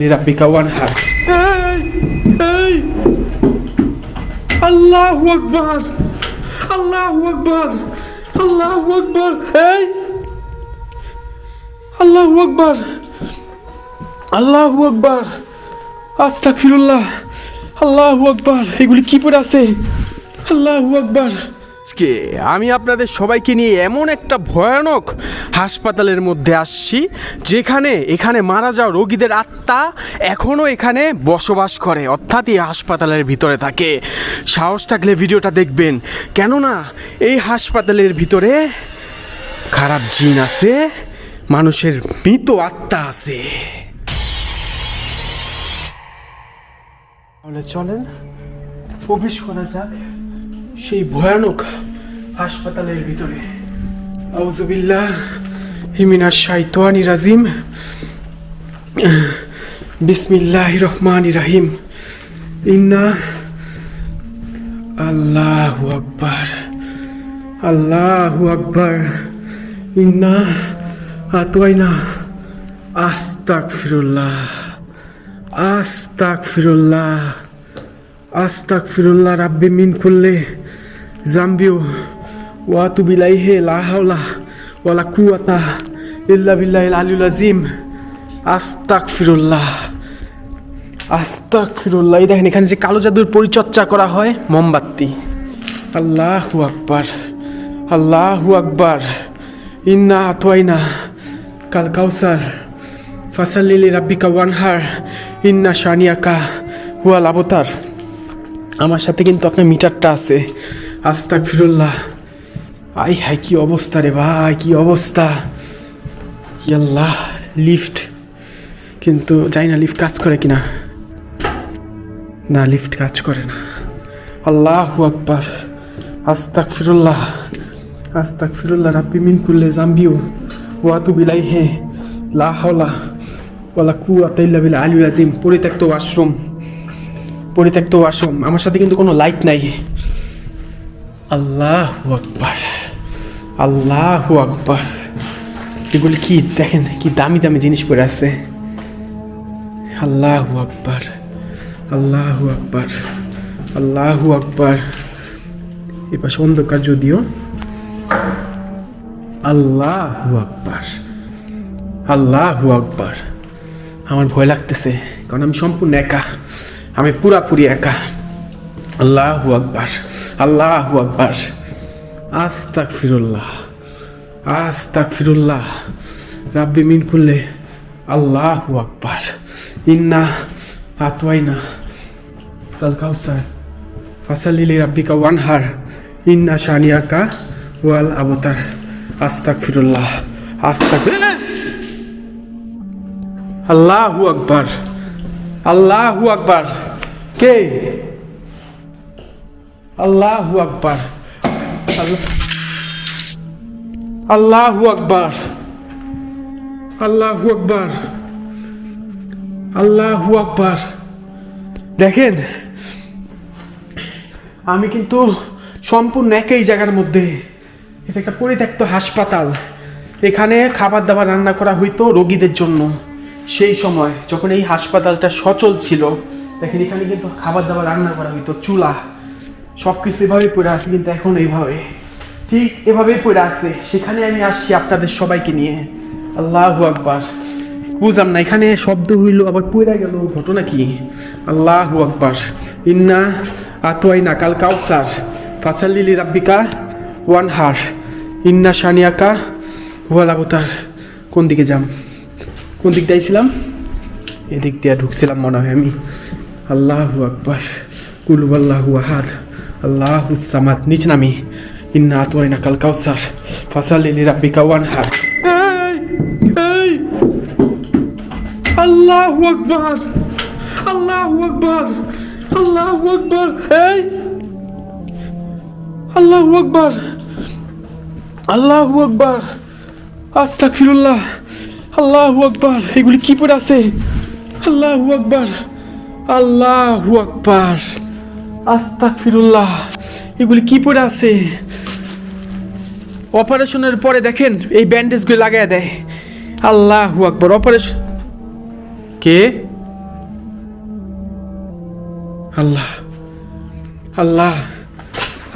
ওয়ানহার এই এই আল্লাহু আকবার আল্লাহু আকবার আল্লাহু আকবার এই আল্লাহু আকবার আল্লাহু আকবার আস্তাগফিরুল্লাহ আল্লাহু আকবার এগুলি কি পড়ে আছে? আল্লাহু আকবার আজকে আমি আপনাদের সবাইকে নিয়ে এমন একটা ভয়ানক হাসপাতালের মধ্যে আসছি, যেখানে এখানে মারা যাওয়া রোগীদের আত্মা এখনও এখানে বসবাস করে, অর্থাৎ এই হাসপাতালের ভিতরে থাকে। সাহস থাকলে ভিডিওটা দেখবেন। কেননা এই হাসপাতালের ভিতরে খারাপ জিন আছে, মানুষের মৃত আত্মা আছে। তাহলে চলেন, প্রবেশ করা যাক। সেই ভয়ানক হাসপাতালের ভিতরে। আউজুবিল্লাহ হিমিনা শাইতানি রাজিম। বিসমিল্লাহ রহমান রাহিম। ইন্না আল্লাহু আকবার। আল্লাহু আকবার। ইন্না আতওয়াইনা। আস্তাক ফিরুল্লাহ আস্তাক ফিরুল্লাহ আস্তাক ফিরুল্লাহ রাব্বি মিন করলে জাম্বিও ওয়াতু বিলাইহে লা হাওলা ওয়ালা কুয়াতা ইল্লা বিল্লাহিল আলিউল আজিম আস্তাক ফিরুল্লাহ আস্তাক ফিরুল্লাহ এই দেখেন, এখানে যে কালো জাদুর পরিচর্যা করা হয়, মোমবাতি। আল্লাহু আকবার আল্লাহু আকবার। ইন্না আতওয়াইনা কাল কাউসার ফাসাল্লিলি রাব্বিকা ওয়ানহার। ইন্না শানিয়াকা হুয়াল আবতার। আমার সাথে কিন্তু আপনার মিটারটা আছে। আস্তাক ফিরুল্লাহ আই হাই কি অবস্থা রে ভাই, কি অবস্থা। ইয়াল্লাহ, লিফট। কিন্তু যাই না লিফট কাজ করে কিনা। না, লিফট কাজ করে না। আল্লাহু আকবার। আস্তাক ফিরুল্লাহ আস্তাক ফিরুল্লাহ রাব্বি মিন কুল্লে জাম্বিউ ওয়াতু বিলাই হে লা হাওলা ওয়ালা কুয়াতা ইল্লা বিল আলিউল আজিম পরিত্যক্ত ওয়াশরুম। পরিত্যক্ত ওয়াশরুম আমার সাথে কিন্তু কোনো লাইট নাই। আল্লাহ আকবার। আল্লাহ আকবার। এগুলি কি দেখেন, কি দামি দামি জিনিস পড়ে আছে। আল্লাহু আকবার। আল্লাহু আকবার। আল্লাহু আকবার। এপাশে অন্ধকার যদিও। আল্লাহু আকবার। আল্লাহ আকবার। আমার ভয় লাগতেছে, কারণ আমি সম্পূর্ণ একা। আমি পুরাপুরি একা। আল্লাহু আকবার আল্লাহু আকবার। আস্তাক ফিরুল্লাহ আস্তাক ফিরুল্লাহ রাব্বি মিন করলে আল্লাহু আকবার। ইন্না আতওয়াইনা। কাল কাউসার, ফাসালিলি রাব্বিকা ওয়ানহার। ইন্না শানিয়াকা ওয়াল আবতার। আস্তাক ফিরুল্লাহ আস্তাক আল্লাহু আকবার। আল্লাহু আকবার। কে? আল্লাহু আকবার। আল্লাহ- আকবার। আল্লাহু আকবার। আল্লাহু আকবার। দেখেন, আমি কিন্তু সম্পূর্ণ একই জায়গার মধ্যে। এটা একটা পরিত্যক্ত হাসপাতাল। এখানে খাবার দাবার রান্না করা হইতো রোগীদের জন্য। সেই সময় যখন এই হাসপাতালটা সচল ছিল, দেখেন এখানে কিন্তু খাবার দাবার রান্না করা হইতো, চুলা সব কিছু এভাবেই পড়ে আছে, কিন্তু এখন এইভাবে। ঠিক এভাবেই পড়ে আছে। সেখানে আমি আসছি আপনাদের সবাইকে নিয়ে। আল্লাহ আকবার। বুঝলাম না, এখানে শব্দ হইল, আবার পড়ে গেল, ঘটনা কি? আল্লাহ আকবার। ইন্না আতোয়াইনা কাল কাউসার ফাসাল্লিলি রাব্বিকা ওয়ান হার ইন্না সানিয়াকা হুয়াল আবতার কোন দিকে যাম? কোন দিক দিয়েছিলাম এদিক দিয়ে ঢুকছিলাম মনে হয় আমি। আল্লাহু আকবার। কুলু আল্লাহু আহাদ। আল্লাহু সামাদ। নিচ নামি। ইন্না আতওয়াইনা কাল কাউসার ফাসাল্লিলি রাব্বিকা ওয়ানহার আল্লাহু আকবার। আল্লাহু আকবার। আল্লাহু আকবার। এই। আল্লাহু আকবার। আল্লাহু আকবার। আস্তাগফিরুল্লাহ। আল্লাহু আকবার, এগুলি কি পড়ে আছে? আল্লাহু আকবার আল্লাহু আকবার, আস্তাগফিরুল্লাহ, এগুলি কি পড়ে আছে? অপারেশনের পরে দেখেন, এই ব্যান্ডেজগুলো লাগায় দেয়। আল্লাহ আকবার অপারেশন কে? আল্লাহ আল্লাহ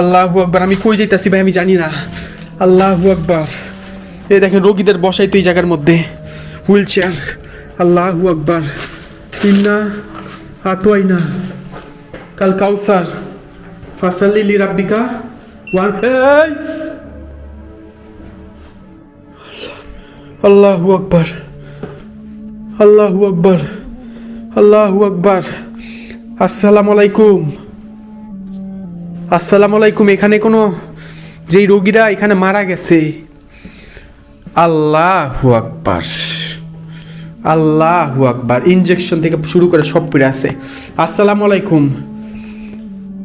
আল্লাহ আকবার, আমি কই যাইতাছি ভাই, আমি জানি না। আল্লাহু আকবার। এই দেখেন, রোগীদের বসাই তো এই জায়গার মধ্যে। হুইল চেয়ার আল্লাহু আকবার, ইন্না আতোয়াইনা কাল কাউসার, ফাসাল্লি লি রাব্বিকা ওয়ান এই! আল্লাহু আকবার আল্লাহু আকবার আল্লাহু আকবার। আসসালামু আলাইকুম। আসসালামু আলাইকুম, এখানে কোনো যেই রোগীরা এখানে মারা গেছে? আল্লাহু আকবার। আল্লাহু আকবার। ইনজেকশন থেকে শুরু করে সব পড়ে আছে। আসসালামু আলাইকুম।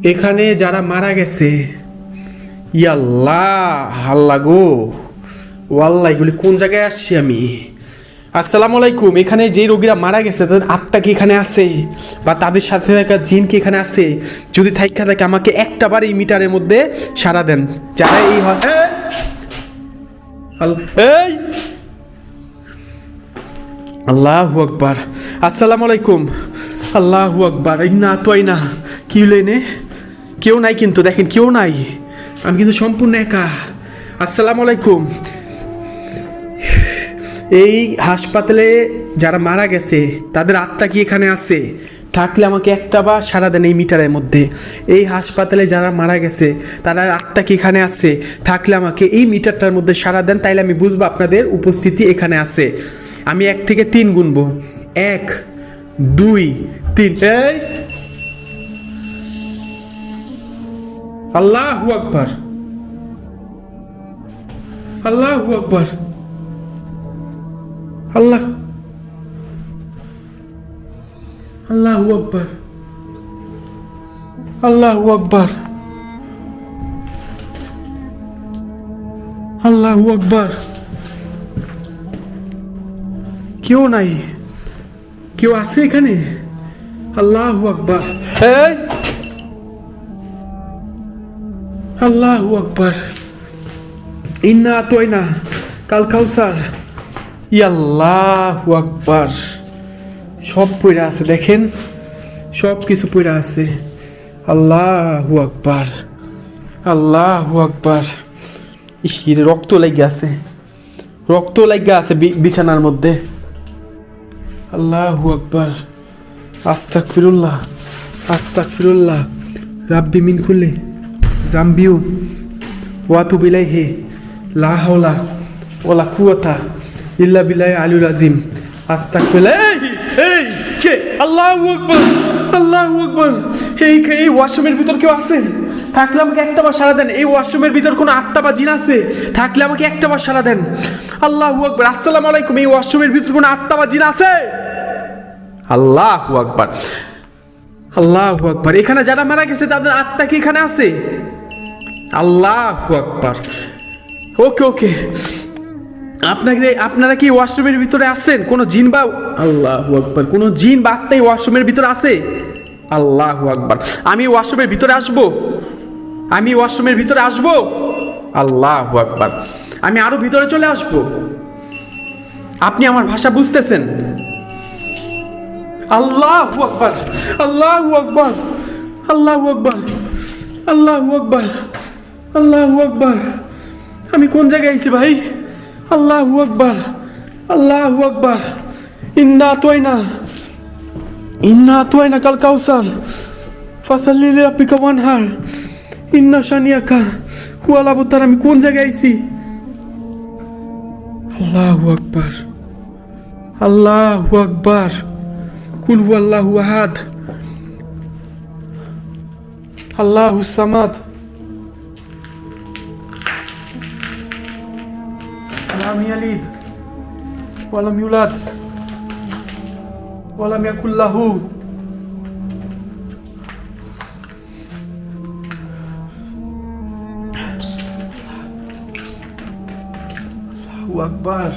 এখানে যারা মারা গেছে, ইয়াল্লাহ, আল্লাহ গো। ও আল্লাহ এগুলি কোন জায়গায় আসছি আমি? আসসালামু আলাইকুম। এখানে যে রোগীরা মারা গেছে, তাদের আত্মা কি এখানে আছে? বা তাদের সাথে থাকা জিন কি এখানে আছে? যদি থাইকা থাকে, আমাকে একটা বার এই মিটারের মধ্যে সারা দেন। যারা এই হয় এই! আল্লাহু আকবার। আসসালামু আলাইকুম। আল্লাহু আকবার। ইন্না আতোয়াইনা। কি লেনে কেউ নাই কিন্তু, দেখেন কেউ নাই। আমি কিন্তু সম্পূর্ণ একা। আসসালামু আলাইকুম। এই হাসপাতালে যারা মারা গেছে, তাদের আত্মা কি এখানে আছে? থাকলে আমাকে একটা বা সারা দেন এই মিটারের মধ্যে। এই হাসপাতালে যারা মারা গেছে, তারা আত্মা কি এখানে আছে? থাকলে আমাকে এই মিটারটার মধ্যে সারা দেন, তাইলে আমি বুঝব আপনাদের উপস্থিতি এখানে আছে। আমি এক থেকে তিন গুনবো। এক, দুই, তিন। এই! আল্লাহু আকবার। আল্লাহু আকবার। আল্লাহ। আল্লাহ আকবার। আল্লাহু আকবার। আল্লাহ আকবার। কেউ নাই। কেউ আছে এখানে? আল্লাহু আকবার। আল্লাহ আকবার। ইন্না আতোয়না কাল কাউসার। ইয়াল্লাহু আকবার। সব পড়ে আছে দেখেন। সব কিছু পড়ে আছে। আল্লাহ আকবার। আল্লাহ আকবার। রক্ত লেগে আছে। রক্ত লেগে আছে বিছানার মধ্যে। আল্লাহু আকবার। আস্তাক ফিরুল্লাহ আস্তাক ফিরুল্লাহ রাব্বি মিন খুলে জাম্বিউ ওয়াতু বিলাইহি লা হাওলা ওয়ালা কুওয়াতা ইল্লা বিল্লাহি আলিউল আজিম আস্তাগফিরুল্লাহ, এই কে? আল্লাহু আকবার আল্লাহু আকবার। এই এই ওয়াশরুমের ভিতর কেউ আছে? থাকলে আমাকে একটা বার সারা দেন। এই ওয়াশরুমের ভিতর কোনো আত্মা বা জিন আছে? থাকলে আমাকে একটা বার সারা দেন। আল্লাহু আকবার, আসসালামু আলাইকুম। এই ওয়াশরুমের ভিতর কোনো আত্মা বা জিন আছে? আল্লাহু আকবার। আল্লাহু আকবার। এখানে যারা মারা গেছে, তাদের আত্মা কি এখানে আছে? আল্লাহু আকবার। ওকে ওকে। আপনাকে আপনারা কি ওয়াশরুমের ভিতরে আছেন? কোনো জিন বা আল্লাহ আকবার। কোনো জিন বা আত্মাই ওয়াশরুমের ভিতরে আছে? আল্লাহ আকবার। আমি ওয়াশরুমের ভিতরে আসব? আমি ওয়াশরুমের ভিতরে আসব? আল্লাহ আকবার। আমি আরও ভিতরে চলে আসব? আপনি আমার ভাষা বুঝতেছেন? আল্লাহু আকবার আল্লাহু আকবার আল্লাহু আকবার আল্লাহু আকবার আল্লাহু আকবার। আমি কোন জায়গায় আইছি ভাই? আল্লাহু আকবার আল্লাহু আকবার। ইন্না তোয়না ইন্না তোয়না কাল কাউসার। ফাসাল্লি লিরাব্বিকা ওয়ানহার ইন্না শানিয়াকা হুয়াল আবতার আমি কোন জায়গায় আইছি? আল্লাহু আকবার আল্লাহু আকবার। কুল আল্লাহু আহাদ। আল্লাহু সামাদ। লাম ইয়ালিদ, ওয়া লাম ইউলাদ, ওয়া ইয়াকুল লাহু। আল্লাহু আকবার।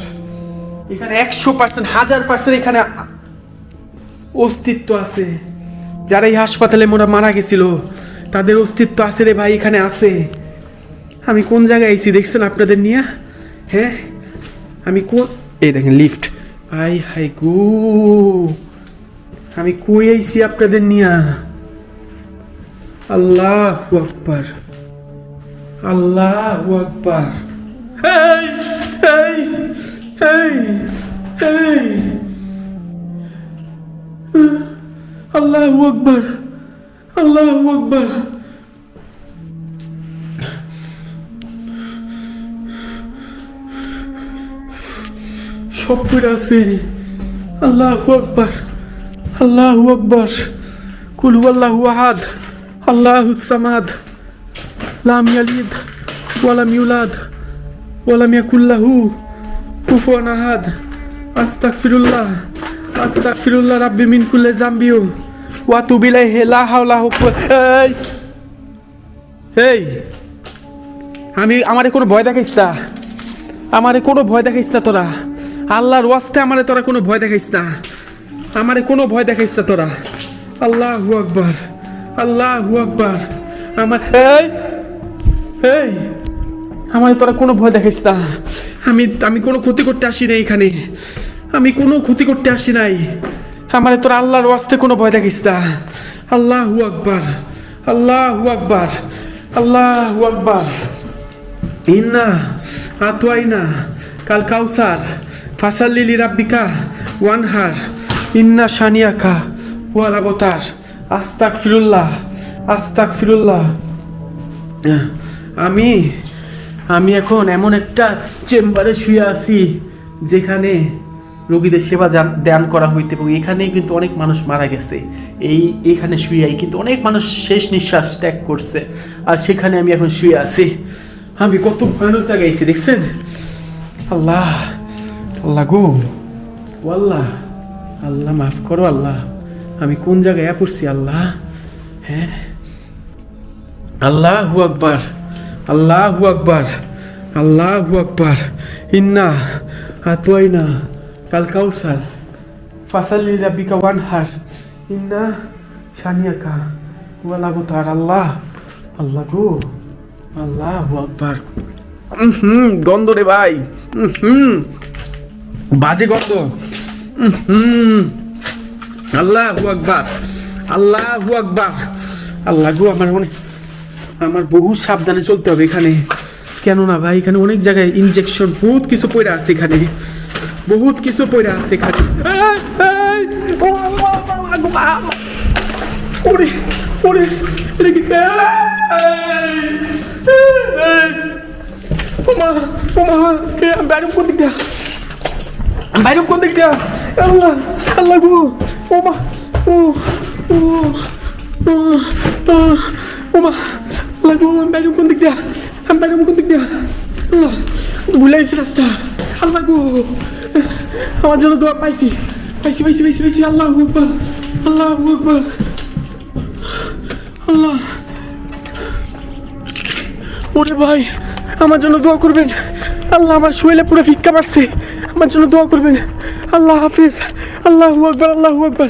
এখানে একশো পার্সেন্ট হাজার পার্সেন্ট এখানে অস্তিত্ব আছে। যারা এই হাসপাতালে মোরা মারা গেছিল, তাদের অস্তিত্ব আছে রে ভাই, এখানে আছে। আমি কোন জায়গায় আইছি, দেখছেন আপনাদের নিয়ে? হ্যাঁ? আমি কোন এই দেখেন লিফট আই, হাই গো। আমি কই আইছি আপনাদের নিয়া? আল্লাহু আকবার। আল্লাহু আকবার। এই এই এই এই। আল্লাহু আকবার আল্লাহু আকবার সব পড়ে আছে আল্লাহু আকবার আল্লাহু আকবার কুল হুয়াল্লাহু আহাদ আল্লাহু সামাদ লাম ইয়ালিদ ওয়ালাম ইউলাদ ওয়ালাম ইয়াকুল লাহু কুফুয়ান আহাদ আস্তাগফিরুল্লাহ আস্তাগফিরুল্লাহ রাব্বি মিন কুল্লি জামবিউ ওয়া তুবু ইলাইহি লা হাওলা এই এই, আমি, আমারে কোনো ভয় দেখাইস না। আমারে কোনো ভয় দেখাইস না তোরা। আল্লাহর ওয়াস্তে আমারে তোরা কোনো ভয় দেখাইস না। আমারে কোনো ভয় দেখাইস না তোরা। আল্লাহু আকবার আল্লাহু আকবার। আমার, এই এই, আমারে তোরা কোনো ভয় দেখাইস না। আমি আমি কোনো ক্ষতি করতে আসি নাই এখানে। আমি কোনো ক্ষতি করতে আসি নাই। আমারে তোরা আল্লাহর ওয়াস্তে কোনো ভয় দেখাইস না। আল্লাহু আকবার আল্লাহু আকবার আল্লাহু আকবার। ইন্না, আতওয়াইনা, কাল কাউসার ফাসাল্লিলি রাব্বিকা ওয়ানহার। ইন্না শানিয়াকা, ওয়াল আবতার। আস্তাক ফিরুল্লাহ আস্তাক ফিরুল্লাহ আমি আমি এখন এমন একটা চেম্বারে শুয়ে আছি যেখানে রোগীদের সেবা দান করা হইতে এবং এখানে কিন্তু অনেক মানুষ মারা গেছে। এই এখানে শুয়ে কিন্তু অনেক মানুষ শেষ নিঃশ্বাস ত্যাগ করছে। আর সেখানে আমি এখন শুয়ে আছি। আমি কত ভয়ানক জায়গায় দেখছেন? আল্লাহ আল্লাহ গো। আল্লাহ আল্লাহ মাফ করো আল্লাহ। আমি কোন জায়গায় পড়ছি আল্লাহ? হ্যাঁ? আল্লাহ আল্লাহু আকবার আল্লাহু আকবার আল্লাহু আকবার। ইন্না আতওয়াইনা। কাল কাউসার। ফাসালি রাব্বিকা ওয়ানহার। ইন্না শানিয়াকা ওয়ালা বুতার আল্লাহ। আল্লাহ গো। আল্লাহু আকবার। হুম, গন্ধ রে ভাই। হুম। বাজে গন্ধ। হুম। আল্লাহু আকবার। আল্লাহু আকবার। আল্লাহ গো, আমার মনে আমার বহু সাবধানে চলতে হবে এখানে। কেননা ভাই, এখানে অনেক জায়গায় ইনজেকশন বহুত কিছু পড়ে আছে এখানে। বহুত কিছু পড়ে আছে আল্লাহ, ওরে ওরে এটা কি? ওমা ওমা আমি বাইরে কোন দিক দিয়া? আমি বাইরে কোন দিক দিয়া? আল্লাহ আল্লাহ গো ওমা ও ও ও ওমা আল্লাহ গো আমি বাইরে কোন দিক দিয়া? আমি বাইরে কোন দিক দিয়া? আল্লাহ ভুলাইছি রাস্তা। আল্লাহ গো। আমার জন্য দোয়া পাইছি। পাইছি পাইছি পাইছি পাইছি। আল্লাহ আকবার আল্লাহ আকবার। আল্লাহ। ওরে ভাই, আমার জন্য দোয়া করবেন। আল্লাহ আমার শরীরে পুরো ভিক্ষা মারছে আমার জন্য দোয়া করবেন। আল্লাহ হাফিজ। আল্লাহ আকবার আল্লাহ আকবার।